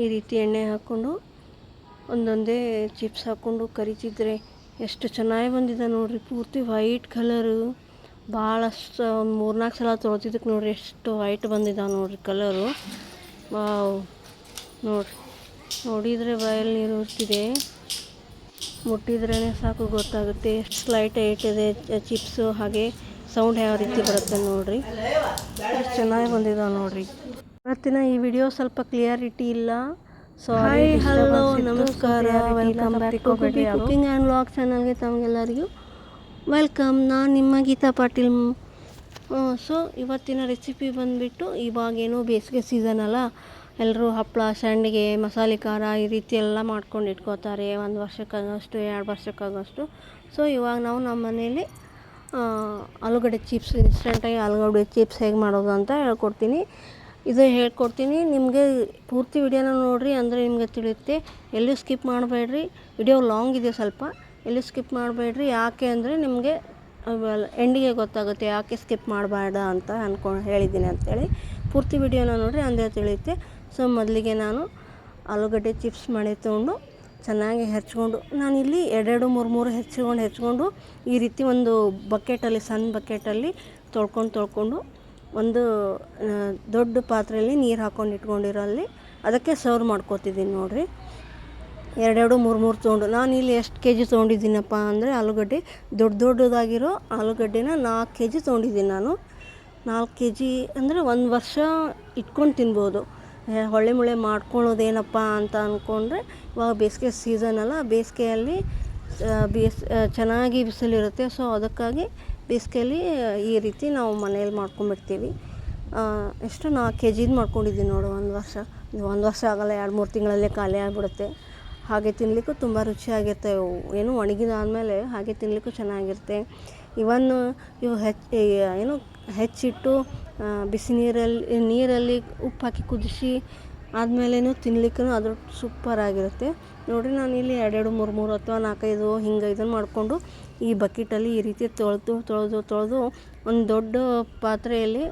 ಈ ರೀತಿ ಎಣ್ಣೆ ಹಾಕ್ಕೊಂಡು ಒಂದೊಂದೇ ಚಿಪ್ಸ್ ಹಾಕ್ಕೊಂಡು ಕರಿತಿದ್ರೆ ಎಷ್ಟು ಚೆನ್ನಾಗಿ ಬಂದಿದೆ ನೋಡ್ರಿ. ಪೂರ್ತಿ ವೈಟ್ ಕಲರು ಭಾಳಷ್ಟು ಒಂದು ಮೂರ್ನಾಲ್ಕು ಸಲ ತೊಳ್ತಿದ್ದಕ್ಕೆ ನೋಡ್ರಿ ಎಷ್ಟು ವೈಟ್ ಬಂದಿದ್ದಾವೆ ನೋಡ್ರಿ ಕಲರು ವಾವ್. ನೋಡ್ರಿ. ನೋಡಿದರೆ ಬಾಯಲ್ಲಿ ನೀರು ಉರ್ತಿದೆ. ಮುಟ್ಟಿದ್ರೇ ಸಾಕು ಗೊತ್ತಾಗುತ್ತೆ ಎಷ್ಟು ಲೈಟ್ ಇದೆ ಚಿಪ್ಸು, ಹಾಗೆ ಸೌಂಡ್ ಯಾವ ರೀತಿ ಬರುತ್ತೆ ನೋಡ್ರಿ. ಎಷ್ಟು ಚೆನ್ನಾಗಿ ಬಂದಿದಾವೆ ನೋಡ್ರಿ. ಇವತ್ತಿನ ಈ ವಿಡಿಯೋ ಸ್ವಲ್ಪ ಕ್ಲಿಯರಿಟಿ ಇಲ್ಲ. ಸೊ ಹಾಯ್ ಹಲೋ ನಮಸ್ಕಾರ. Welcome back to cooking and vlog ಚಾನಲ್ಗೆ ತಮಗೆಲ್ಲರಿಗೂ ವೆಲ್ಕಮ್ ನಾನು ನಿಮ್ಮ ಗೀತಾ ಪಾಟೀಲ್. ಸೊ ಇವತ್ತಿನ ರೆಸಿಪಿ ಬಂದುಬಿಟ್ಟು ಇವಾಗೇನು ಬೇಸಿಗೆ ಸೀಸನ್ ಅಲ್ಲ. ಎಲ್ಲರೂ ಹಪ್ಪಳ ಸಂಡಿಗೆ ಮಸಾಲೆ ಖಾರ ಈ ರೀತಿ ಎಲ್ಲ ಮಾಡ್ಕೊಂಡು ಇಟ್ಕೋತಾರೆ. ಒಂದು ವರ್ಷಕ್ಕಾಗೋಷ್ಟು ಎರಡು ವರ್ಷಕ್ಕಾಗೋಷ್ಟು. ಸೊ ಇವಾಗ ನಾವು ನಮ್ಮ ಮನೇಲಿ ಆಲೂಗಡ್ಡೆ ಚಿಪ್ಸ್ ಇನ್ಸ್ಟೆಂಟಾಗಿ ಆಲೂಗಡ್ಡೆ ಚಿಪ್ಸ್ ಹೇಗೆ ಮಾಡೋದು ಅಂತ ಹೇಳ್ಕೊಡ್ತೀನಿ. ಇದು ಹೇಳ್ಕೊಡ್ತೀನಿ. ನಿಮಗೆ ಪೂರ್ತಿ ವಿಡಿಯೋನ ನೋಡಿರಿ ಅಂದರೆ ನಿಮಗೆ ತಿಳಿಯುತ್ತೆ. ಎಲ್ಲೂ ಸ್ಕಿಪ್ ಮಾಡಬೇಡ್ರಿ. ವಿಡಿಯೋ ಲಾಂಗ್ ಇದೆ ಸ್ವಲ್ಪ. ಎಲ್ಲೂ ಸ್ಕಿಪ್ ಮಾಡಬೇಡ್ರಿ. ಯಾಕೆ ಅಂದರೆ ನಿಮಗೆ ಎಂಡಿಗೆ ಗೊತ್ತಾಗುತ್ತೆ. ಯಾಕೆ ಸ್ಕಿಪ್ ಮಾಡಬೇಡ ಅಂತ ಅಂದ್ಕೊಂಡು ಹೇಳಿದ್ದೀನಿ ಅಂಥೇಳಿ ಪೂರ್ತಿ ವಿಡಿಯೋನ ನೋಡಿರಿ ಅಂದರೆ ತಿಳಿಯುತ್ತೆ. ಸೊ, ಮೊದಲಿಗೆ ನಾನು ಆಲೂಗಡ್ಡೆ ಚಿಪ್ಸ್ ಮಾಡಿ ತೊಗೊಂಡು ಚೆನ್ನಾಗಿ ಹೆಚ್ಕೊಂಡು, ನಾನಿಲ್ಲಿ ಎರಡೆರಡು, ಮೂರು ಮೂರು ಹೆಚ್ಕೊಂಡು ಹೆಚ್ಕೊಂಡು ಈ ರೀತಿ ಒಂದು ಬಕೆಟಲ್ಲಿ, ಸಣ್ಣ ಬಕೆಟಲ್ಲಿ ತೊಳ್ಕೊಂಡು ತೊಳ್ಕೊಂಡು ಒಂದು ದೊಡ್ಡ ಪಾತ್ರೆಯಲ್ಲಿ ನೀರು ಹಾಕ್ಕೊಂಡು ಇಟ್ಕೊಂಡಿರಲ್ಲಿ ಅದಕ್ಕೆ ಸರ್ವ್ ಮಾಡ್ಕೊತಿದ್ದೀನಿ ನೋಡಿರಿ. ಎರಡೆರಡು, ಮೂರು ಮೂರು ತೊಗೊಂಡು, ನಾನು ಇಲ್ಲಿ ಎಷ್ಟು ಕೆ ಜಿ ತೊಗೊಂಡಿದ್ದೀನಪ್ಪ ಅಂದರೆ ಆಲೂಗಡ್ಡೆ, ದೊಡ್ಡ ದೊಡ್ಡದಾಗಿರೋ ಆಲೂಗಡ್ಡೆನ ನಾಲ್ಕು ಕೆ ಜಿ ತೊಗೊಂಡಿದ್ದೀನಿ ನಾನು. ನಾಲ್ಕು ಕೆ ಜಿ ಅಂದರೆ ಒಂದು ವರ್ಷ ಇಟ್ಕೊಂಡು ತಿನ್ಬೋದು. ಹೊಳೆ ಹೊಳ್ಳೆ ಮುಳ್ಳೆ ಮಾಡ್ಕೊಳ್ಳೋದೇನಪ್ಪ ಅಂತ ಅಂದ್ಕೊಂಡ್ರೆ ಇವಾಗ ಬೇಸಿಗೆ ಸೀಸನ್ ಅಲ್ಲ, ಬೇಸಿಗೆಯಲ್ಲಿ ಬೇಸ್ ಚೆನ್ನಾಗಿ ಬಿಸಿಲಿರುತ್ತೆ ಸೊ ಅದಕ್ಕಾಗಿ ಬೇಸಿಗೆಯಲ್ಲಿ, ಈ ರೀತಿ ನಾವು ಮನೇಲಿ ಮಾಡ್ಕೊಂಬಿಡ್ತೀವಿ ಎಷ್ಟು ನಾಲ್ಕು ಕೆ ಜಿದು ಮಾಡ್ಕೊಂಡಿದ್ದೀನಿ ನೋಡು, ಒಂದು ವರ್ಷ. ಒಂದು ವರ್ಷ ಆಗಲ್ಲ, ಎರಡು ಮೂರು ತಿಂಗಳಲ್ಲೇ ಖಾಲಿ ಆಗಿಬಿಡುತ್ತೆ. ಹಾಗೆ ತಿನ್ನಲಿಕ್ಕೂ ತುಂಬ ರುಚಿಯಾಗಿರುತ್ತೆ. ಏನು ಒಣಗಿದಾದ್ಮೇಲೆ ಹಾಗೆ ತಿನ್ನಲಿಕ್ಕೂ ಚೆನ್ನಾಗಿರುತ್ತೆ. ಇವನ್ ಇವು ಹೆಚ್ಚು ಏನು ಹೆಚ್ಚಿಟ್ಟು ಬಿಸಿ ನೀರಲ್ಲಿ ನೀರಲ್ಲಿ ಉಪ್ಪು ಹಾಕಿ ಕುದಿಸಿ ಆದಮೇಲೇನು ತಿನ್ನಲಿಕ್ಕೂ ಅದು ಸೂಪರ್ ಆಗಿರುತ್ತೆ. ನೋಡಿರಿ ನಾನು ಇಲ್ಲಿ ಎರಡೆರಡು, ಮೂರು ಮೂರು ಅಥವಾ ನಾಲ್ಕೈದು ಹಿಂಗೆ ಇದನ್ನು ಮಾಡಿಕೊಂಡು ಈ ಬಕೆಟಲ್ಲಿ ಈ ರೀತಿ ತೊಳೆದು ತೊಳೆದು ತೊಳೆದು ಒಂದು ದೊಡ್ಡ ಪಾತ್ರೆಯಲ್ಲಿ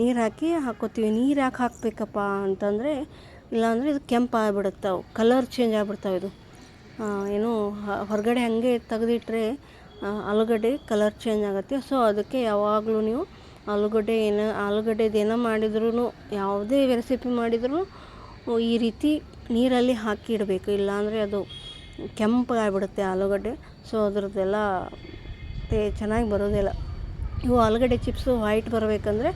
ನೀರು ಹಾಕಿ ಹಾಕೋತೀವಿ. ನೀರು ಯಾಕೆ ಹಾಕಬೇಕಪ್ಪ ಅಂತಂದರೆ, ಇಲ್ಲಾಂದರೆ ಇದು ಕೆಂಪು ಆಗಿಬಿಡುತ್ತವು ಕಲರ್ ಚೇಂಜ್ ಆಗಿಬಿಡ್ತಾವೆ ಇದು. ಏನು ಹೊರಗಡೆ ಹಾಗೆ ತೆಗೆದಿಟ್ರೆ ಆಲೂಗಡ್ಡೆ ಕಲರ್ ಚೇಂಜ್ ಆಗುತ್ತೆ. ಸೊ ಅದಕ್ಕೆ ಯಾವಾಗಲೂ ನೀವು ಆಲೂಗಡ್ಡೆ ಏನು, ಆಲೂಗಡ್ಡೆದು ಏನೋ ಮಾಡಿದ್ರೂ ಯಾವುದೇ ರೆಸಿಪಿ ಮಾಡಿದ್ರೂ ಈ ರೀತಿ ನೀರಲ್ಲಿ ಹಾಕಿ ಇಡಬೇಕು ಇಲ್ಲಾಂದರೆ ಅದು ಕೆಂಪು ಆಗಿಬಿಡುತ್ತೆ ಆಲೂಗಡ್ಡೆ. ಸೊ ಅದರದ್ದೆಲ್ಲ ತೇ, ಚೆನ್ನಾಗಿ ಬರೋದಿಲ್ಲ ಇವು ಆಲೂಗಡ್ಡೆ ಚಿಪ್ಸು ವೈಟ್ ಬರಬೇಕಂದ್ರೆ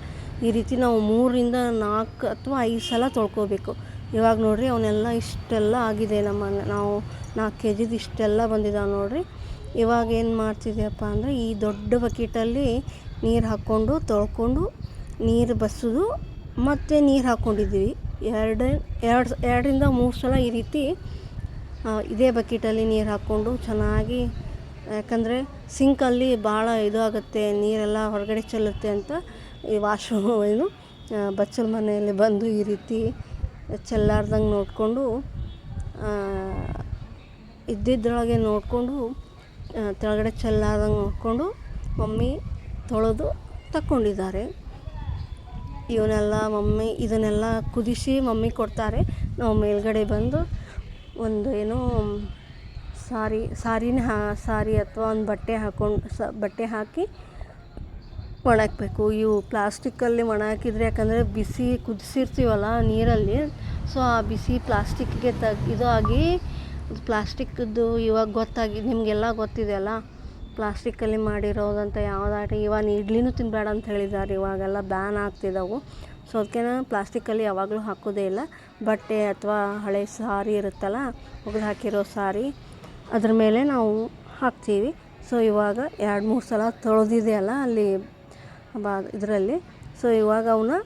ಈ ರೀತಿ ನಾವು ಮೂರರಿಂದ ನಾಲ್ಕು ಅಥವಾ ಐದು ಸಲ ತೊಳ್ಕೊಬೇಕು. ಇವಾಗ ನೋಡಿರಿ, ಅವನ್ನೆಲ್ಲ ಇಷ್ಟೆಲ್ಲ ಆಗಿದೆ ನಮ್ಮ ನಾವು ನಾಲ್ಕು ಕೆ ಜಿದು ಇಷ್ಟೆಲ್ಲ ಬಂದಿದ್ದಾವೆ ನೋಡಿರಿ. ಇವಾಗ ಏನು ಮಾಡ್ತಿದ್ದೀಯಪ್ಪ ಅಂದರೆ, ಈ ದೊಡ್ಡ ಬಕೆಟಲ್ಲಿ ನೀರು ಹಾಕ್ಕೊಂಡು, ತೊಳ್ಕೊಂಡು, ನೀರು ಬಸಿದು ಮತ್ತು ನೀರು ಹಾಕ್ಕೊಂಡಿದ್ದೀವಿ ಎರಡು ಎರಡು, ಎರಡರಿಂದ ಮೂರು ಸಲ ಈ ರೀತಿ ಇದೇ ಬಕೆಟಲ್ಲಿ ನೀರು ಹಾಕ್ಕೊಂಡು ಚೆನ್ನಾಗಿ, ಯಾಕಂದರೆ ಸಿಂಕಲ್ಲಿ ಭಾಳ ಇದು ಆಗುತ್ತೆ ನೀರೆಲ್ಲ ಹೊರಗಡೆ ಚೆಲ್ಲುತ್ತೆ ಅಂತ ಈ ವಾಶ್ರೂಮ್ ಏನು ಬಚ್ಚಲ ಮನೆಯಲ್ಲಿ ಬಂದು ಈ ರೀತಿ ಚೆಲ್ಲಾರ್ದಂಗೆ ನೋಡಿಕೊಂಡು ಇದ್ದಿದ್ದರೊಳಗೆ ನೋಡಿಕೊಂಡು ಕೆಳಗಡೆ ಚೆಲ್ಲಾರ್ದಂಗೆ ನೋಡಿಕೊಂಡು, ಮಮ್ಮಿ ತೊಳೆದು ತಕ್ಕೊಂಡಿದ್ದಾರೆ. ಇವನ್ನೆಲ್ಲ ಮಮ್ಮಿ ಇದನ್ನೆಲ್ಲ ಕುದಿಸಿ ಮಮ್ಮಿ ಕೊಡ್ತಾರೆ. ನಾವು ಮೇಲ್ಗಡೆ ಬಂದು ಒಂದು ಏನು ಸಾರಿ, ಸಾರಿನ ಹಾ, ಸಾರಿ ಅಥವಾ ಒಂದು ಬಟ್ಟೆ ಹಾಕೊಂಡು, ಸ, ಬಟ್ಟೆ ಹಾಕಿ ಒಣಾಕಬೇಕು ಇವು ಪ್ಲಾಸ್ಟಿಕ್ಕಲ್ಲಿ ಒಣ ಹಾಕಿದರೆ ಯಾಕಂದರೆ ಬಿಸಿ ಕುದಿಸಿರ್ತೀವಲ್ಲ ನೀರಲ್ಲಿ. ಸೊ ಆ ಬಿಸಿ ಪ್ಲಾಸ್ಟಿಕ್ಗೆ ತಗ್ ಇದು ಆಗಿ ಪ್ಲಾಸ್ಟಿಕ್ದು ಇವಾಗ ಗೊತ್ತಾಗಿ, ನಿಮಗೆಲ್ಲ ಗೊತ್ತಿದೆ ಅಲ್ಲ? ಪ್ಲಾಸ್ಟಿಕ್ಕಲ್ಲಿ ಮಾಡಿರೋದಂತ ಯಾವುದಾಟ ಇವಾಗ ಇಡ್ಲಿನೂ ತಿನ್ನಬೇಡ ಅಂತ ಹೇಳಿದ್ದಾರೆ, ಇವಾಗೆಲ್ಲ ಬ್ಯಾನ್ ಆಗ್ತಿದ್ದಾವೆ ಸೊ ಅದಕ್ಕೆ ನಾನು ಪ್ಲಾಸ್ಟಿಕ್ಕಲ್ಲಿ ಯಾವಾಗಲೂ ಹಾಕೋದೇ ಇಲ್ಲ. ಬಟ್ಟೆ ಅಥವಾ ಹಳೆ ಸಾರಿ ಇರುತ್ತಲ್ಲ, ಒಗೆದು ಹಾಕಿರೋ ಸಾರಿ, ಅದ್ರ ಮೇಲೆ ನಾವು ಹಾಕ್ತೀವಿ. ಸೊ ಇವಾಗ ಎರಡು ಮೂರು ಸಲ ತೊಳೆದಿದೆ ಅಲ್ಲ ಅಲ್ಲಿ, ಬಾ, ಇದರಲ್ಲಿ. ಸೊ ಇವಾಗ ಅವನ್ನ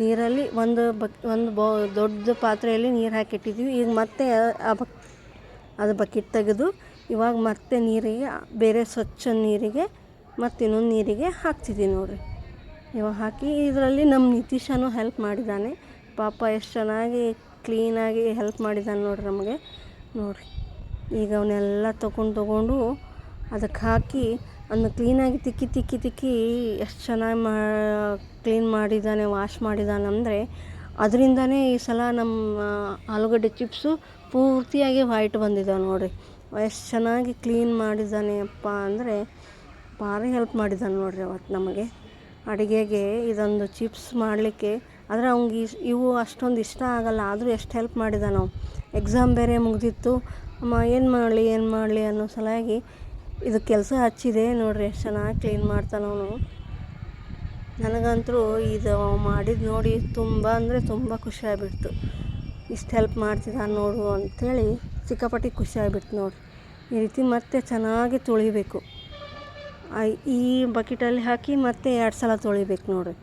ನೀರಲ್ಲಿ ಒಂದು ಬಕ್ ಒಂದು ಬೌ, ದೊಡ್ಡ ಪಾತ್ರೆಯಲ್ಲಿ ನೀರು ಹಾಕಿಟ್ಟಿದ್ದೀವಿ ಈಗ ಮತ್ತೆ ಆ ಬಕ್, ಅದು ಬಕೆಟ್ ತೆಗೆದು ಇವಾಗ ಮತ್ತೆ ನೀರಿಗೆ, ಬೇರೆ ಸ್ವಚ್ಛ ನೀರಿಗೆ ಮತ್ತು ಇನ್ನೊಂದು ನೀರಿಗೆ ಹಾಕ್ತಿದ್ದೀನಿ ನೋಡಿರಿ. ಇವಾಗ ಹಾಕಿ ಇದರಲ್ಲಿ ನಮ್ಮ ನಿತೀಶನು ಹೆಲ್ಪ್ ಮಾಡಿದ್ದಾನೆ ಪಾಪ ಎಷ್ಟು ಚೆನ್ನಾಗಿ ಕ್ಲೀನಾಗಿ ಹೆಲ್ಪ್ ಮಾಡಿದ್ದಾನೆ ನೋಡಿರಿ ನಮಗೆ. ನೋಡಿರಿ, ಈಗ ಅವನ್ನೆಲ್ಲ ತೊಗೊಂಡು ತೊಗೊಂಡು ಅದಕ್ಕೆ ಹಾಕಿ ಅದನ್ನ ಕ್ಲೀನಾಗಿ ತಿಕ್ಕಿ ತಿಕ್ಕಿ ತಿಕ್ಕಿ ಎಷ್ಟು ಚೆನ್ನಾಗಿ ಮಾ ಕ್ಲೀನ್ ಮಾಡಿದ್ದಾನೆ ವಾಶ್ ಮಾಡಿದ್ದಾನೆ ಅಂದರೆ ಅದರಿಂದನೇ ಈ ಸಲ ನಮ್ಮ ಆಲೂಗಡ್ಡೆ ಚಿಪ್ಸು ಪೂರ್ತಿಯಾಗಿ ವೈಟ್ ಬಂದಿದ್ದಾವೆ ನೋಡಿರಿ. ಎಷ್ಟು ಚೆನ್ನಾಗಿ ಕ್ಲೀನ್ ಮಾಡಿದ್ದಾನೆ ಅಪ್ಪ ಅಂದರೆ ಭಾರಿ ಹೆಲ್ಪ್ ಮಾಡಿದ್ದಾನೆ ನೋಡಿರಿ ಅವತ್ತು ನಮಗೆ. ಅಡುಗೆಗೆ ಇದೊಂದು ಚಿಪ್ಸ್ ಮಾಡಲಿಕ್ಕೆ. ಆದರೆ ಅವ್ನಿಗೆ ಇವು ಅಷ್ಟೊಂದು ಇಷ್ಟ ಆಗಲ್ಲ, ಆದರೂ ಎಷ್ಟು ಹೆಲ್ಪ್ ಮಾಡಿದ್ದಾನೆ. ಎಕ್ಸಾಮ್ ಬೇರೆ ಮುಗಿದಿತ್ತು. ಅಮ್ಮ, ಏನು ಮಾಡಲಿ ಏನು ಮಾಡಲಿ ಅನ್ನೋ ಸಲುವಾಗಿ ಇದು ಕೆಲಸ ಹಚ್ಚಿದೆ ನೋಡಿರಿ ಎಷ್ಟು ಚೆನ್ನಾಗಿ ಕ್ಲೀನ್ ಮಾಡ್ತಾನವನು ನನಗಂತೂ ಇದು ಮಾಡಿದ್ದು ನೋಡಿ ತುಂಬ ಅಂದರೆ ತುಂಬ ಖುಷಿ ಆಗ್ಬಿಡ್ತು. ಇಷ್ಟು ಹೆಲ್ಪ್ ಮಾಡ್ತಿದ್ದಾನೆ ನೋಡು ಅಂಥೇಳಿ ಸಿಕ್ಕಾಪಟ್ಟೆ ಖುಷಿ ನೋಡಿ ಈ ರೀತಿ ಮತ್ತೆ ಚೆನ್ನಾಗಿ ತೊಳಿಬೇಕು. ಈ ಬಕೆಟಲ್ಲಿ ಹಾಕಿ ಮತ್ತೆ ಎರಡು ಸಲ ತೊಳಿಬೇಕು ನೋಡಿರಿ.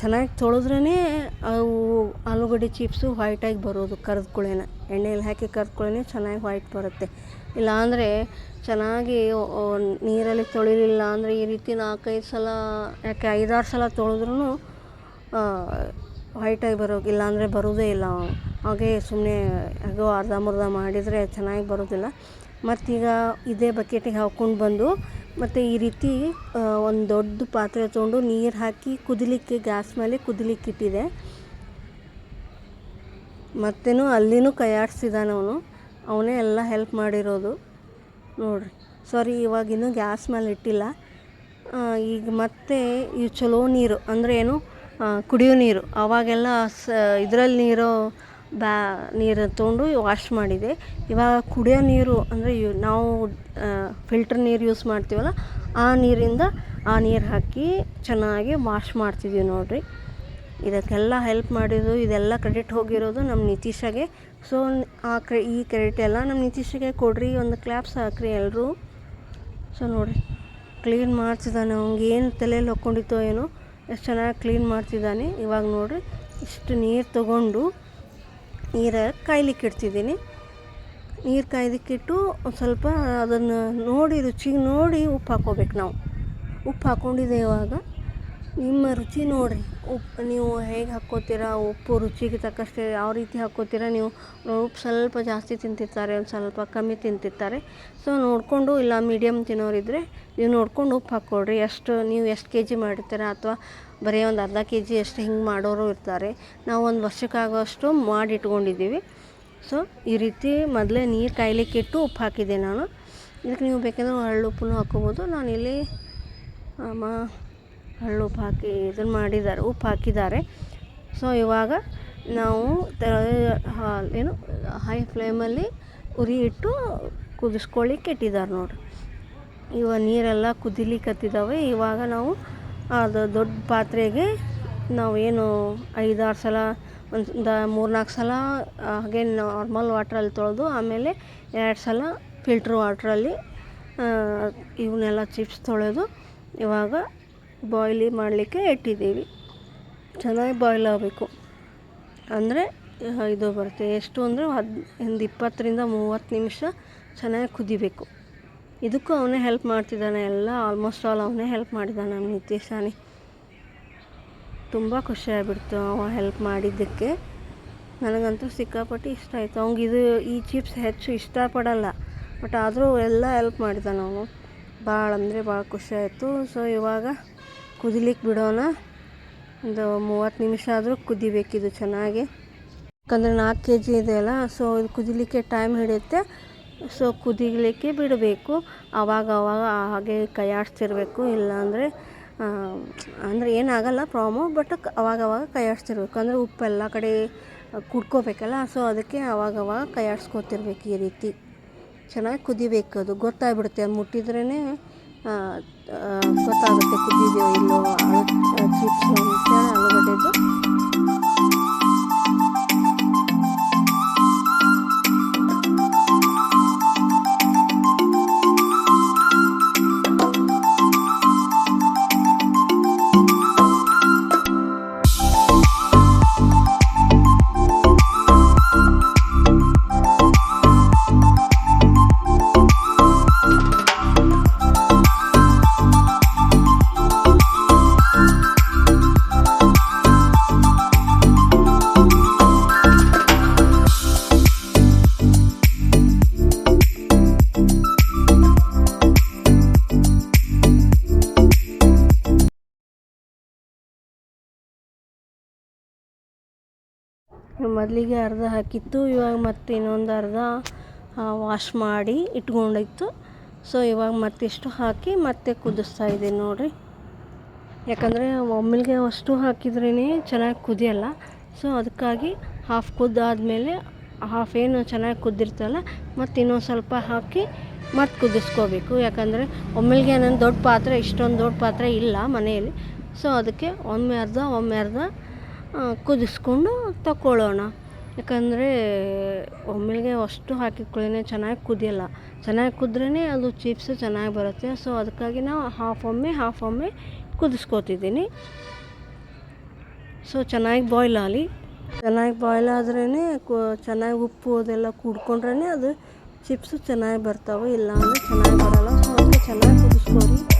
ಚೆನ್ನಾಗಿ ತೊಳೆದ್ರೇ ಅವು ಆಲೂಗಡ್ಡೆ ಚಿಪ್ಸು ವೈಟಾಗಿ ಬರೋದು ಕರೆದ್ಕೊಳ್ಳೇನ ಎಣ್ಣೆಯಲ್ಲಿ ಹಾಕಿ ಕರೆದ್ಕೊಳ್ಳೇನೆ ಚೆನ್ನಾಗಿ ವೈಟ್ ಬರುತ್ತೆ. ಇಲ್ಲಾಂದರೆ ಚೆನ್ನಾಗಿ ನೀರಲ್ಲಿ ತೊಳಿಲಿಲ್ಲ ಅಂದರೆ ಈ ರೀತಿ ನಾಲ್ಕೈದು ಸಲ ಯಾಕೆ ಐದಾರು ಸಲ ತೊಳೆದ್ರೂ ವೈಟಾಗಿ ಇಲ್ಲ ಇಲ್ಲಾಂದರೆ ಬರೋದೇ ಇಲ್ಲ. ಹಾಗೆ ಸುಮ್ಮನೆ ಹೇಗೋ ಅರ್ಧಂಬರ್ಧ ಮಾಡಿದರೆ ಚೆನ್ನಾಗಿ ಬರೋದಿಲ್ಲ. ಮತ್ತೀಗ ಇದೇ ಬಕೆಟಿಗೆ ಹಾಕ್ಕೊಂಡು ಬಂದು, ಮತ್ತು ಈ ರೀತಿ ಒಂದು ದೊಡ್ಡ ಪಾತ್ರೆ ತೊಗೊಂಡು ನೀರು ಹಾಕಿ ಕುದಿಲಿಕ್ಕೆ ಗ್ಯಾಸ್ ಮೇಲೆ ಕುದಿಲಿಕ್ಕೆ ಇಟ್ಟಿದೆ. ಮತ್ತೇನು ಅಲ್ಲಿನೂ ಕೈಯಾಡಿಸಿದಾನೆ ಅವನು. ಅವನೇ ಎಲ್ಲ ಹೆಲ್ಪ್ ಮಾಡಿರೋದು. ನೋಡ್ರಿ. ಸಾರಿ ಇವಾಗ ಇನ್ನೂ ಗ್ಯಾಸ್ ಮೇಲೆ ಇಟ್ಟಿಲ್ಲ. ಈಗ ಮತ್ತೆ ಈ ಚಲೋ ನೀರು ಅಂದರೆ ಏನು? ಕುಡಿಯೋ ನೀರು. ಅವಾಗೆಲ್ಲ ಸ, ಇದ್ರಲ್ಲಿ ನೀರು, ಬ್ಯಾ ನೀರು ತೊಗೊಂಡು ವಾಶ್ ಮಾಡಿದೆ. ಇವಾಗ ಕುಡಿಯೋ ನೀರು ಅಂದರೆ ಯು, ನಾವು ಫಿಲ್ಟರ್ ನೀರು ಯೂಸ್ ಮಾಡ್ತೀವಲ್ಲ, ಆ ನೀರಿಂದ ಆ ನೀರು ಹಾಕಿ ಚೆನ್ನಾಗಿ ವಾಶ್ ಮಾಡ್ತಿದ್ದೀವಿ ನೋಡಿರಿ. ಇದಕ್ಕೆಲ್ಲ ಹೆಲ್ಪ್ ಮಾಡಿದ್ದು ಇದೆಲ್ಲ ಕ್ರೆಡಿಟ್ ಹೋಗಿರೋದು ನಮ್ಮ ನಿತೀಶಾಗೆ. ಸೊ, ಆ ಕ್ರೆ, ಈ ಕ್ರೆಡಿಟ್ ಎಲ್ಲ ನಮ್ಮ ನಿತೀಶಗೆ ಕೊಡ್ರಿ, ಒಂದು ಕ್ಲಾಪ್ಸ್ ಹಾಕ್ರಿ ಎಲ್ಲರೂ ಸೊ, ನೋಡಿರಿ, ಕ್ಲೀನ್ ಮಾಡ್ತಿದ್ದಾನೆ. ಅವ್ನಿಗೆ ಏನು ತಲೆಯಲ್ಲಿ ಹೊಕ್ಕೊಂಡಿತ್ತೋ ಏನೋ. ಎಷ್ಟು ಚೆನ್ನಾಗಿ ಕ್ಲೀನ್ ಮಾಡ್ತಿದ್ದಾನೆ. ಇವಾಗ ನೋಡಿರಿ, ಇಷ್ಟು ನೀರು ತಗೊಂಡು ನೀರ ಕಾಯ್ಲಿಕ್ಕೆ ಇಡ್ತಿದ್ದೀನಿ. ನೀರು ಕಾಯ್ಲಿಕ್ಕಿಟ್ಟು ಒಂದು ಸ್ವಲ್ಪ ಅದನ್ನು ನೋಡಿ, ರುಚಿಗೆ ನೋಡಿ ಉಪ್ಪು ಹಾಕ್ಕೋಬೇಕು ನಾವು. ಉಪ್ಪು ಹಾಕ್ಕೊಂಡಿದ್ದೆ ಇವಾಗ. ನಿಮ್ಮ ರುಚಿ ನೋಡಿರಿ, ಉಪ್ಪು ನೀವು ಹೇಗೆ ಹಾಕ್ಕೋತೀರ, ಉಪ್ಪು ರುಚಿಗೆ ತಕ್ಕಷ್ಟೇ ಯಾವ ರೀತಿ ಹಾಕ್ಕೋತೀರ, ನೀವು ಉಪ್ಪು ಸ್ವಲ್ಪ ಜಾಸ್ತಿ ತಿಂತಿರ್ತಾರೆ, ಒಂದು ಸ್ವಲ್ಪ ಕಮ್ಮಿ ತಿಂತಿರ್ತಾರೆ. ಸೊ ನೋಡಿಕೊಂಡು ಇಲ್ಲ ಮೀಡಿಯಮ್ ತಿನ್ನೋರಿದ್ದರೆ ನೀವು ನೋಡ್ಕೊಂಡು ಉಪ್ಪು ಹಾಕ್ಕೊಡ್ರಿ. ಎಷ್ಟು ನೀವು ಎಷ್ಟು ಕೆ ಜಿ ಮಾಡಿರ್ತೀರ ಅಥವಾ ಬರೀ ಒಂದು ಅರ್ಧ ಕೆ ಜಿ ಎಷ್ಟು ಹಿಂಗೆ ಮಾಡೋರು ಇರ್ತಾರೆ. ನಾವು ಒಂದು ವರ್ಷಕ್ಕಾಗೋಷ್ಟು ಮಾಡಿ ಇಟ್ಕೊಂಡಿದ್ದೀವಿ ಸೊ ಈ ರೀತಿ ಮೊದಲೇ ನೀರು ಕಾಯ್ಲಿಕ್ಕೆ ಇಟ್ಟು ಉಪ್ಪು ಹಾಕಿದ್ದೆ ನಾನು. ಇದಕ್ಕೆ ನೀವು ಬೇಕಂದ್ರೆ ಹಳ್ಳು ಉಪ್ಪನ್ನು ಹಾಕ್ಕೋಬೋದು. ನಾನಿಲ್ಲಿ, ಅಮ್ಮ ಹಳ್ಳು ಉಪ್ಪು ಹಾಕಿ ಇದನ್ನು ಮಾಡಿದ್ದಾರೆ, ಉಪ್ಪು ಹಾಕಿದ್ದಾರೆ. ಸೊ ಇವಾಗ ನಾವು ಏನು ಹೈ ಫ್ಲೇಮಲ್ಲಿ ಉರಿ ಇಟ್ಟು ಕುದಿಸ್ಕೊಳ್ಳಿಕ್ಕೆ ಇಟ್ಟಿದ್ದಾರೆ ನೋಡಿರಿ. ಇವಾಗ ನೀರೆಲ್ಲ ಕುದಿಲಿಕ್ಕತ್ತಿದ್ದಾವೆ ಇವಾಗ ನಾವು ಅದು ದೊಡ್ಡ ಪಾತ್ರೆಗೆ ನಾವು ಏನು ಐದಾರು ಸಲ, ಒಂದು ಮೂರ್ನಾಲ್ಕು ಸಲ, ಹಾಗೆ ನಾರ್ಮಲ್ ವಾಟ್ರಲ್ಲಿ ತೊಳೆದು ಆಮೇಲೆ ಎರಡು ಸಲ ಫಿಲ್ಟ್ರ್ ವಾಟ್ರಲ್ಲಿ ಇವನ್ನೆಲ್ಲ ಚಿಪ್ಸ್ ತೊಳೆದು ಇವಾಗ ಬಾಯ್ಲಿ ಮಾಡಲಿಕ್ಕೆ ಇಟ್ಟಿದ್ದೀವಿ. ಚೆನ್ನಾಗಿ ಬಾಯ್ಲ್ ಆಗಬೇಕು. ಅಂದರೆ ಇದು ಬರುತ್ತೆ. ಎಷ್ಟು ಅಂದರೆ ಹದ್, ಒಂದು ಇಪ್ಪತ್ತರಿಂದ ಮೂವತ್ತು ನಿಮಿಷ ಚೆನ್ನಾಗಿ ಕುದಿಬೇಕು. ಇದಕ್ಕೂ ಅವನೇ ಹೆಲ್ಪ್ ಮಾಡ್ತಿದ್ದಾನೆ. ಎಲ್ಲ ಆಲ್ಮೋಸ್ಟ್ ಆಲ್ ಅವನೇ ಹೆಲ್ಪ್ ಮಾಡಿದ್ದಾನೆ ನಮ್ಮ ನಿತೀಶಾನಿ ತುಂಬ ಖುಷಿ ಆಗ್ಬಿಡ್ತು ಅವ ಹೆಲ್ಪ್ ಮಾಡಿದ್ದಕ್ಕೆ. ನನಗಂತೂ ಸಿಕ್ಕಾಪಟ್ಟೆ ಇಷ್ಟ ಆಯಿತು. ಅವ್ನಿಗೆ ಇದು, ಈ ಚಿಪ್ಸ್ ಹೆಚ್ಚು ಇಷ್ಟಪಡಲ್ಲ. ಬಟ್ ಆದರೂ ಎಲ್ಲ ಹೆಲ್ಪ್ ಮಾಡಿದ್ದಾನೆ ಅವನು. ಭಾಳ ಅಂದರೆ ಭಾಳ ಖುಷಿ ಆಯಿತು. ಸೊ, ಇವಾಗ ಕುದಿಲಿಕ್ಕೆ ಬಿಡೋಣ. ಒಂದು ಮೂವತ್ತು ನಿಮಿಷ ಆದರೂ ಕುದಿಬೇಕಿದು ಚೆನ್ನಾಗಿ. ಯಾಕಂದರೆ ನಾಲ್ಕು ಕೆ ಜಿ ಇದೆಯಲ್ಲ ಸೊ ಇದು ಕುದಿಲಿಕ್ಕೆ ಟೈಮ್ ಹಿಡಿಯುತ್ತೆ. ಸೊ ಕುದಿಲಿಕ್ಕೆ ಬಿಡಬೇಕು. ಆವಾಗ ಆವಾಗ ಹಾಗೆ ಕೈ ಆಡಿಸ್ತಿರ್ಬೇಕು, ಇಲ್ಲಾಂದರೆ ಅಂದರೆ ಏನಾಗಲ್ಲ ಪ್ರಾಬ್ಲಮ್ ಬಟ್ ಅವಾಗ ಅವಾಗ ಕೈ ಆಡಿಸ್ತಿರ್ಬೇಕು. ಅಂದರೆ ಉಪ್ಪು ಎಲ್ಲ ಕಡೆ ಕುಡ್ಕೋಬೇಕಲ್ಲ ಸೊ ಅದಕ್ಕೆ ಅವಾಗ ಅವಾಗ ಕೈ ಆಡಿಸ್ಕೊತಿರ್ಬೇಕು ಈ ರೀತಿ. ಚೆನ್ನಾಗಿ ಕುದಿಬೇಕು ಅದು. ಗೊತ್ತಾಗ್ಬಿಡುತ್ತೆ ಮುಟ್ಟಿದ್ರೇ ಗೊತ್ತಾಗುತ್ತೆ ಕುದಿದೆಯೋ ಇಲ್ಲೋ ಚಿಪ್ಸ್ ಅಂತೇಳಿ ಆಲೂಗಡ್ಡೆದು ಮೊದಲಿಗೆ ಅರ್ಧ ಹಾಕಿತ್ತು, ಇವಾಗ ಮತ್ತೆ ಇನ್ನೊಂದು ಅರ್ಧ ವಾಶ್ ಮಾಡಿ ಇಟ್ಕೊಂಡಿತ್ತು ಸೊ ಇವಾಗ ಮತ್ತಿಷ್ಟು ಹಾಕಿ ಮತ್ತೆ ಕುದಿಸ್ತಾ ಇದ್ದೀನಿ ನೋಡಿರಿ. ಯಾಕಂದರೆ ಒಮ್ಮಿಲ್ಗೆ ಅಷ್ಟು ಹಾಕಿದ್ರೇ ಚೆನ್ನಾಗಿ ಕುದಿಯಲ್ಲ. ಸೊ ಅದಕ್ಕಾಗಿ ಹಾಫ್ ಕುದ್ದಾದಮೇಲೆ ಹಾಫ್ ಏನು ಚೆನ್ನಾಗಿ ಕುದ್ದಿರ್ತಲ್ಲ, ಮತ್ತು ಇನ್ನೊಂದು ಸ್ವಲ್ಪ ಹಾಕಿ ಮತ್ತೆ ಕುದಿಸ್ಕೋಬೇಕು. ಯಾಕಂದರೆ ಒಮ್ಮೆಲ್ಗೆ ನನ್ನ ದೊಡ್ಡ ಪಾತ್ರೆ, ಇಷ್ಟೊಂದು ದೊಡ್ಡ ಪಾತ್ರೆ ಇಲ್ಲ ಮನೆಯಲ್ಲಿ. ಸೊ ಅದಕ್ಕೆ ಒಮ್ಮೆ ಅರ್ಧ ಒಮ್ಮೆ ಅರ್ಧ ಕುದಿಸ್ಕೊಂಡು ತಗೊಳ್ಳೋಣ ಯಾಕಂದರೆ ಒಮ್ಮೆಗೆ ಅಷ್ಟು ಹಾಕಿಕೊಳ್ಳೇ ಚೆನ್ನಾಗಿ ಕುದಿಯಲ್ಲ. ಚೆನ್ನಾಗಿ ಕುದ್ರೇ ಅದು ಚಿಪ್ಸ್ ಚೆನ್ನಾಗಿ ಬರುತ್ತೆ. ಸೊ ಅದಕ್ಕಾಗಿ ನಾವು ಹಾಫ್ ಒಮ್ಮೆ ಹಾಫ್ ಒಮ್ಮೆ ಕುದಿಸ್ಕೊತಿದ್ದೀನಿ. ಸೊ ಚೆನ್ನಾಗಿ ಬಾಯ್ಲ್ ಆಗಲಿ ಚೆನ್ನಾಗಿ ಬಾಯ್ಲ್ ಆದ್ರೇ ಚೆನ್ನಾಗಿ ಉಪ್ಪು ಅದೆಲ್ಲ ಕೂಡ್ಕೊಂಡ್ರೇ ಅದು ಚಿಪ್ಸು ಚೆನ್ನಾಗಿ ಬರ್ತಾವೆ. ಇಲ್ಲ ಅಂದರೆ ಚೆನ್ನಾಗಿ ಬರೋಲ್ಲ. ಸೊ ಅದಕ್ಕೆ ಚೆನ್ನಾಗಿ ಕುದಿಸ್ಕೊರಿ.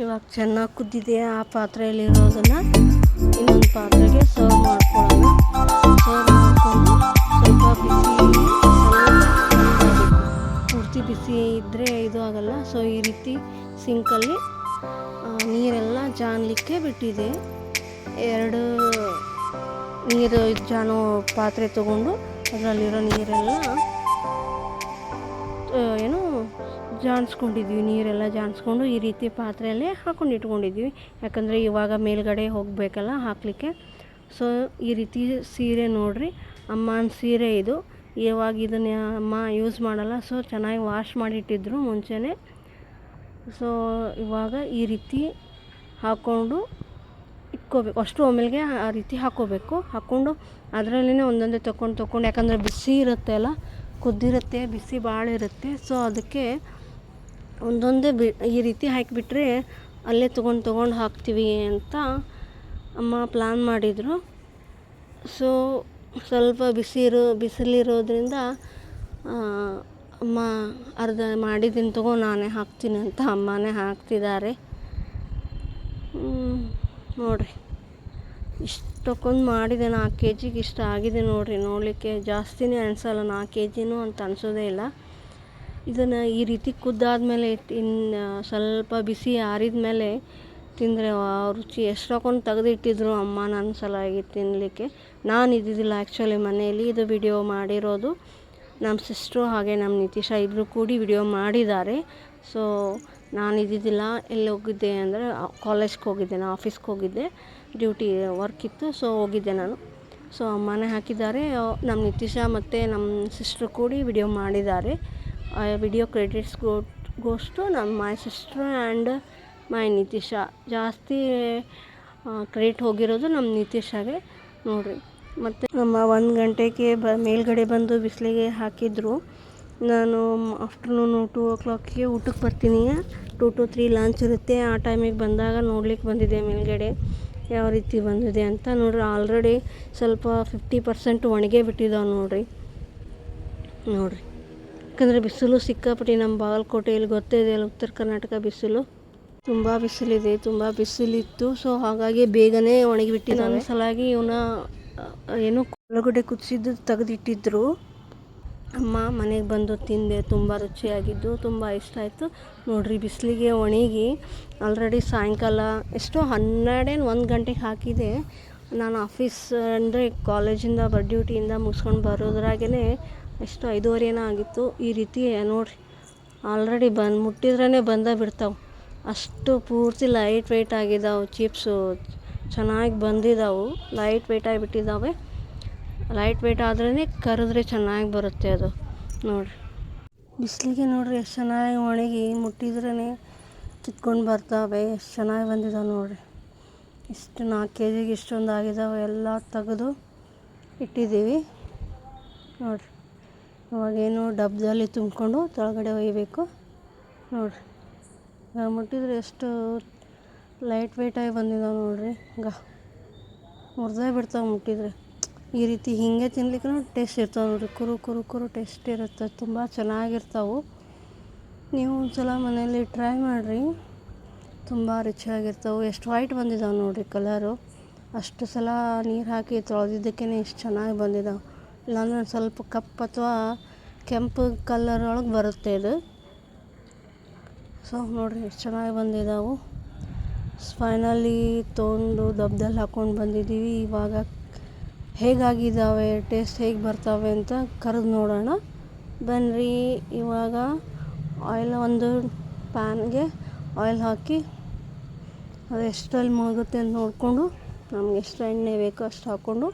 ಇವಾಗ ಚೆನ್ನಾಗಿ ಕುದ್ದಿದೆ ಆ ಪಾತ್ರೆಯಲ್ಲಿರೋದನ್ನು ಇನ್ನೊಂದು ಪಾತ್ರೆಗೆ ಸರ್ವ್ ಮಾಡ್ಕೊಳ್ಳೋಣ. ಸರ್ವ್ ಮಾಡಿಕೊಂಡು ಸ್ವಲ್ಪ ಬಿಸಿ ಪೂರ್ತಿ ಬಿಸಿ ಇದ್ದರೆ ಇದು ಆಗಲ್ಲ. ಸೊ ಈ ರೀತಿ ಸಿಂಕಲ್ಲಿ ನೀರೆಲ್ಲ ಜಾನಲಿಕ್ಕೆ ಬಿಟ್ಟಿದೆ. ಎರಡು ನೀರು ಜಾನೋ ಪಾತ್ರೆ ತಗೊಂಡು ಅದರಲ್ಲಿರೋ ನೀರೆಲ್ಲ ಏನು ಜಾಣಿಸ್ಕೊಂಡಿದ್ವಿ ನೀರೆಲ್ಲ ಜಾಣಿಸ್ಕೊಂಡು ಈ ರೀತಿ ಪಾತ್ರೆಯಲ್ಲೇ ಹಾಕೊಂಡು ಇಟ್ಕೊಂಡಿದ್ವಿ. ಯಾಕಂದರೆ ಇವಾಗ ಮೇಲ್ಗಡೆ ಹೋಗಬೇಕಲ್ಲ ಹಾಕಲಿಕ್ಕೆ. ಸೊ ಈ ರೀತಿ ಸೀರೆ ನೋಡ್ರಿ, ಅಮ್ಮನ ಸೀರೆ ಇದು. ಇವಾಗ ಇದನ್ನ ಅಮ್ಮ ಯೂಸ್ ಮಾಡಲ್ಲ ಸೊ ಚೆನ್ನಾಗಿ ವಾಶ್ ಮಾಡಿಟ್ಟಿದ್ರು ಮುಂಚೆನೇ. ಸೊ ಇವಾಗ ಈ ರೀತಿ ಹಾಕ್ಕೊಂಡು ಇಟ್ಕೋಬೇಕು. ಅಷ್ಟು ಆಮೇಲೆ ಆ ರೀತಿ ಹಾಕ್ಕೋಬೇಕು. ಹಾಕ್ಕೊಂಡು ಅದರಲ್ಲೇ ಒಂದೊಂದೇ ತೊಗೊಂಡು ತೊಗೊಂಡು ಯಾಕಂದರೆ ಬಿಸಿ ಇರುತ್ತೆ ಅಲ್ಲ, ಕುದ್ದಿರುತ್ತೆ, ಬಿಸಿ ಭಾಳ ಇರುತ್ತೆ ಸೊ ಅದಕ್ಕೆ ಒಂದೊಂದೇ ಬಿ ಈ ರೀತಿ ಹಾಕಿಬಿಟ್ರೆ ಅಲ್ಲೇ ತೊಗೊಂಡು ತೊಗೊಂಡು ಹಾಕ್ತೀವಿ ಅಂತ ಅಮ್ಮ ಪ್ಲ್ಯಾನ್ ಮಾಡಿದರು. ಸೊ ಸ್ವಲ್ಪ ಬಿಸಿರು ಬಿಸಿಲಿರೋದ್ರಿಂದ ಅಮ್ಮ ಅರ್ಧ ಮಾಡಿದ್ದೀನಿ ತಗೋ, ನಾನೇ ಹಾಕ್ತೀನಿ ಅಂತ ಅಮ್ಮನೇ ಹಾಕ್ತಿದ್ದಾರೆ. ನೋಡಿರಿ. ಇಷ್ಟಕ್ಕೊಂದು ಮಾಡಿದೆ, ನಾಲ್ಕು ಕೆ ಜಿಗೆ ಇಷ್ಟ ಆಗಿದೆ ನೋಡಿರಿ. ನೋಡಲಿಕ್ಕೆ ಜಾಸ್ತಿನೇ ಅನಿಸಲ್ಲ, ನಾಲ್ಕು ಕೆ ಜಿನೂ ಅಂತ ಅನಿಸೋದೇ ಇಲ್ಲ. ಇದನ್ನು ಈ ರೀತಿ ಕುದ್ದಾದ್ಮೇಲೆ ಇನ್ನು ಸ್ವಲ್ಪ ಬಿಸಿ ಆರಿದ ಮೇಲೆ ತಿಂದರೆ ರುಚಿ ಎಷ್ಟೊಂದು ತೆಗೆದಿಟ್ಟಿದ್ರು ಅಮ್ಮ ನನ್ನ ಸಲಾಗಿ ತಿನ್ನಲಿಕ್ಕೆ ನಾನು ಇದ್ದಿದ್ದಿಲ್ಲ ಆ್ಯಕ್ಚುಲಿ ಮನೆಯಲ್ಲಿ, ಇದು ವಿಡಿಯೋ ಮಾಡಿರೋದು. ನಮ್ಮ ಸಿಸ್ಟ್ರು ಹಾಗೆ ನಮ್ಮ ನಿತೀಶ ಇಬ್ಬರು ಕೂಡಿ ವಿಡಿಯೋ ಮಾಡಿದ್ದಾರೆ. ಸೊ ನಾನು ಇದ್ದಿದ್ದಿಲ್ಲ, ಎಲ್ಲಿ ಹೋಗಿದ್ದೆ ಅಂದರೆ ಕಾಲೇಜ್ಗೆ ಹೋಗಿದ್ದೆ ನಾನು ಆಫೀಸ್ಗೆ ಹೋಗಿದ್ದೆ. ಡ್ಯೂಟಿ ವರ್ಕ್ ಇತ್ತು ಸೊ ಹೋಗಿದ್ದೆ ನಾನು. ಸೊ ಅಮ್ಮನೇ ಹಾಕಿದ್ದಾರೆ ನಮ್ಮ ನಿತೀಶ ಮತ್ತು ನಮ್ಮ ಸಿಸ್ಟ್ರು ಕೂಡಿ ವಿಡಿಯೋ ಮಾಡಿದ್ದಾರೆ. ಆ ವಿಡಿಯೋ ಕ್ರೆಡಿಟ್ಸ್ ಗೋ ಗೋಸ್ಟು ನಮ್ಮ my sister and my Nitish ಜಾಸ್ತಿ ಕ್ರೆಡಿಟ್ ಹೋಗಿರೋದು ನಮ್ಮ ನಿತೀಶಾಗೆ ನೋಡಿರಿ. ಮತ್ತು ನಮ್ಮ ಒಂದು ಗಂಟೆಗೆ ಬ, ಮೇಲ್ಗಡೆ ಬಂದು ಬಿಸಿಲಿಗೆ ಹಾಕಿದ್ರು. ನಾನು ಆಫ್ಟರ್ನೂನು ಟೂ ಓ ಕ್ಲಾಕಿಗೆ ಊಟಕ್ಕೆ ಬರ್ತೀನಿ. ಟೂ ಟು ತ್ರೀ ಲಂಚ್ ಇರುತ್ತೆ. ಆ ಟೈಮಿಗೆ ಬಂದಾಗ ನೋಡ್ಲಿಕ್ಕೆ ಬಂದಿದೆ ಮೇಲ್ಗಡೆ. ಯಾವ ರೀತಿ ಬಂದಿದೆ ಅಂತ ನೋಡ್ರಿ. ಆಲ್ರೆಡಿ ಸ್ವಲ್ಪ ಫಿಫ್ಟಿ ಪರ್ಸೆಂಟ್ ಒಣಗೇ ಬಿಟ್ಟಿದ್ದಾವೆ ನೋಡ್ರಿ. ನೋಡ್ರಿ. ಯಾಕಂದರೆ ಬಿಸಿಲು ಸಿಕ್ಕಾಪಟ್ಟೆ ನಮ್ಮ ಬಾಗಲಕೋಟೆಯಲ್ಲಿ ಗೊತ್ತೇ ಇದೆಯಲ್ಲ ಉತ್ತರ ಕರ್ನಾಟಕ ಬಿಸಿಲು? ತುಂಬ ಬಿಸಿಲಿದೆ ತುಂಬ ಬಿಸಿಲಿತ್ತು. ಸೊ ಹಾಗಾಗಿ ಬೇಗನೆ ಒಣಗಿಬಿಟ್ಟು ನಾನು ಸಲಾಗಿ ಇವನ್ನ ಏನು ಕೊಳಗಡೆ ಕುದಿಸಿದ್ದು ತೆಗೆದಿಟ್ಟಿದ್ರು. ಅಮ್ಮ ಮನೆಗೆ ಬಂದು ತಿಂದೆ ತುಂಬ ರುಚಿಯಾಗಿದ್ದು ತುಂಬ ಇಷ್ಟ ಆಯಿತು. ನೋಡಿರಿ ಬಿಸಿಲಿಗೆ ಒಣಗಿ ಆಲ್ರೆಡಿ ಸಾಯಂಕಾಲ ಎಷ್ಟೋ ಹನ್ನೆರಡೇನು ಒಂದು ಗಂಟೆಗೆ ಹಾಕಿದೆ. ನಾನು ಆಫೀಸ್ ಅಂದರೆ ಕಾಲೇಜಿಂದ ಬರ್ ಡ್ಯೂಟಿಯಿಂದ ಮುಗಿಸ್ಕೊಂಡು ಬರೋದ್ರಾಗೇ ಎಷ್ಟು ಏನೋ ಆಗಿತ್ತು. ಈ ರೀತಿ ನೋಡಿರಿ ಆಲ್ರೆಡಿ ಬಂದು ಮುಟ್ಟಿದ್ರೇ ಬಂದೇ ಬಿಡ್ತಾವೆ. ಅಷ್ಟು ಪೂರ್ತಿ ಲೈಟ್ ವೆಯ್ಟ್ ಆಗಿದ್ದಾವೆ ಚಿಪ್ಸು ಚೆನ್ನಾಗಿ ಬಂದಿದ್ದಾವೆ ಲೈಟ್ ವೆಯ್ಟ್ ಆಗಿಬಿಟ್ಟಿದ್ದಾವೆ ಲೈಟ್ ವೆಯ್ಟ್ ಆದ್ರೇ ಕರೆದ್ರೆ ಚೆನ್ನಾಗಿ ಬರುತ್ತೆ ಅದು. ನೋಡಿರಿ. ಬಿಸಿಲಿಗೆ ನೋಡಿರಿ, ಎಷ್ಟು ಚೆನ್ನಾಗಿ ಒಣಗಿ ಮುಟ್ಟಿದ್ರೇ ಕಿತ್ಕೊಂಡು ಬರ್ತಾವೆ. ಎಷ್ಟು ಚೆನ್ನಾಗಿ ಬಂದಿದ್ದಾವೆ ನೋಡಿರಿ. ಇಷ್ಟು ನಾಲ್ಕು ಕೆ ಜಿಗೆ ಇಷ್ಟೊಂದು ಆಗಿದ್ದಾವೆ ಎಲ್ಲ ತೆಗೆದು ಇಟ್ಟಿದ್ದೀವಿ. ನೋಡಿರಿ. ಇವಾಗೇನು ಡಬ್ಬದಲ್ಲಿ ತುಂಬಿಕೊಂಡು ಕೆಳಗಡೆ ಒಯ್ಯಬೇಕು. ನೋಡಿರಿ. ಇವಾಗ ಮುಟ್ಟಿದ್ರೆ ಎಷ್ಟು ಲೈಟ್ ವೆಯ್ಟಾಗಿ ಬಂದಿದಾವೆ ನೋಡಿರಿ. ಈಗ ಮುರಿದೇ ಬಿಡ್ತಾವೆ ಮುಟ್ಟಿದ್ರೆ. ಈ ರೀತಿ ಹೀಗೆ ತಿನ್ಲಿಕ್ಕೂ ಟೇಸ್ಟ್ ಇರ್ತಾವೆ ನೋಡಿರಿ. ಕುರು ಕುರು ಕುರು ಟೇಸ್ಟ್ ಇರುತ್ತೆ. ತುಂಬ ಚೆನ್ನಾಗಿರ್ತಾವೆ. ನೀವು ಒಂದ್ಸಲ ಮನೆಯಲ್ಲಿ ಟ್ರೈ ಮಾಡಿರಿ. ತುಂಬ ರುಚಿಯಾಗಿರ್ತಾವೆ ಎಷ್ಟು ವೈಟ್ ಬಂದಿದ್ದಾವೆ ನೋಡಿರಿ ಕಲರು ಅಷ್ಟು ಸಲ ನೀರು ಹಾಕಿ ತೊಳೆದಿದ್ದಕ್ಕೇ ಇಷ್ಟು ಚೆನ್ನಾಗಿ ಬಂದಿದ್ದಾವೆ ಇಲ್ಲಾಂದ್ರೆ ಸ್ವಲ್ಪ ಕಪ್ಪು ಅಥವಾ ಕೆಂಪು ಕಲರ್ ಒಳಗೆ ಬರುತ್ತೆ ಇದು. ಸೊ ನೋಡಿರಿ ಎಷ್ಟು ಚೆನ್ನಾಗಿ ಬಂದಿದ್ದಾವೆ ಫೈನಲಿ ತೊಗೊಂಡು ದಬ್ದಲ್ಲಿ ಹಾಕ್ಕೊಂಡು ಬಂದಿದ್ದೀವಿ ಇವಾಗ ಹೇಗಾಗಿದ್ದಾವೆ ಟೇಸ್ಟ್ ಹೇಗೆ ಬರ್ತಾವೆ ಅಂತ ಕರೆದು ನೋಡೋಣ. ಬನ್ನಿರಿ ಇವಾಗ ಆಯಿಲ್ ಒಂದು ಪ್ಯಾನ್ಗೆ ಆಯಿಲ್ ಹಾಕಿ ಅದು ಎಷ್ಟರಲ್ಲಿ ಮುಳುಗುತ್ತೆ ಅಂತ ನೋಡಿಕೊಂಡು ನಮ್ಗೆ ಎಷ್ಟು ಎಣ್ಣೆ ಬೇಕೋ ಅಷ್ಟು ಹಾಕ್ಕೊಂಡು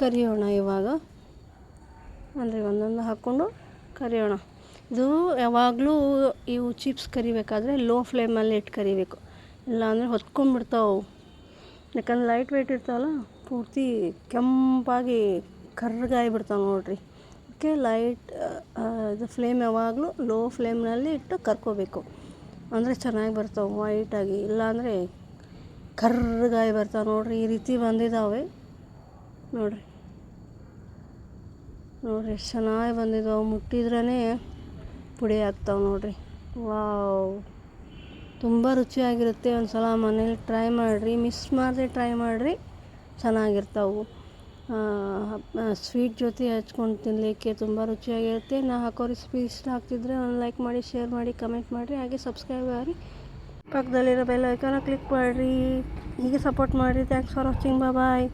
ಕರಿಯೋಣ ಇವಾಗ. ಅಂದರೆ ಒಂದೊಂದು ಹಾಕ್ಕೊಂಡು ಕರಿಯೋಣ. ಇದು ಯಾವಾಗಲೂ ಇವು ಚಿಪ್ಸ್ ಕರಿಬೇಕಾದ್ರೆ ಲೋ ಫ್ಲೇಮಲ್ಲಿ ಇಟ್ಟು ಕರಿಬೇಕು. ಇಲ್ಲಾಂದರೆ ಹೊತ್ಕೊಂಡ್ಬಿಡ್ತಾವೆ. ಯಾಕಂದ್ರೆ ಲೈಟ್ ವೆಯ್ಟ್ ಇರ್ತಾವಲ್ಲ, ಪೂರ್ತಿ ಕೆಂಪಾಗಿ ಕರ್ರಗಾಗಿ ಬಿಡ್ತಾವೆ ನೋಡಿರಿ. ಅದಕ್ಕೆ ಲೈಟ್ ಇದು ಫ್ಲೇಮ್ ಯಾವಾಗಲೂ ಲೋ ಫ್ಲೇಮ್ನಲ್ಲಿ ಇಟ್ಟು ಕರ್ಕೋಬೇಕು. ಅಂದರೆ ಚೆನ್ನಾಗಿ ಬರ್ತಾವೆ ವೈಟಾಗಿ ಇಲ್ಲಾಂದರೆ ಕರ್ಗಾಯಿ ಬರ್ತಾವೆ ನೋಡಿರಿ. ಈ ರೀತಿ ಬಂದಿದ್ದಾವೆ ನೋಡಿರಿ. ನೋಡಿರಿ, ಎಷ್ಟು ಚೆನ್ನಾಗಿ ಬಂದಿದ್ದಾವೆ ಮುಟ್ಟಿದ್ರೇ ಪುಡಿ ಆಗ್ತಾವೆ ನೋಡಿರಿ. ವಾವ್. ತುಂಬ ರುಚಿಯಾಗಿರುತ್ತೆ. ಒಂದು ಸಲ ಮನೇಲಿ ಟ್ರೈ ಮಾಡಿರಿ. ಮಿಸ್ ಮಾಡದೆ ಟ್ರೈ ಮಾಡಿರಿ. ಚೆನ್ನಾಗಿರ್ತಾವೆ. ಸ್ವೀಟ್ ಜೊತೆ ಹಚ್ಕೊಂಡು ತಿನ್ನಲಿಕ್ಕೆ ತುಂಬ ರುಚಿಯಾಗಿರುತ್ತೆ. ನಾ ಹಾಕೋ ರೆಸಿಪಿ ಇಷ್ಟ ಆಗ್ತಿದ್ರೆ ಒಂದು ಲೈಕ್ ಮಾಡಿ, ಶೇರ್ ಮಾಡಿ, ಕಮೆಂಟ್ ಮಾಡಿರಿ. ಹಾಗೆ ಸಬ್ಸ್ಕ್ರೈಬ್ ಆಗಿರಿ. ಪಕ್ಕದಲ್ಲಿರೋ ಬೆಲ್ ಐಕಾನ ಕ್ಲಿಕ್ ಮಾಡಿರಿ. ಹೀಗೆ ಸಪೋರ್ಟ್ ಮಾಡಿರಿ. Thanks for watching. ಬಾಯ್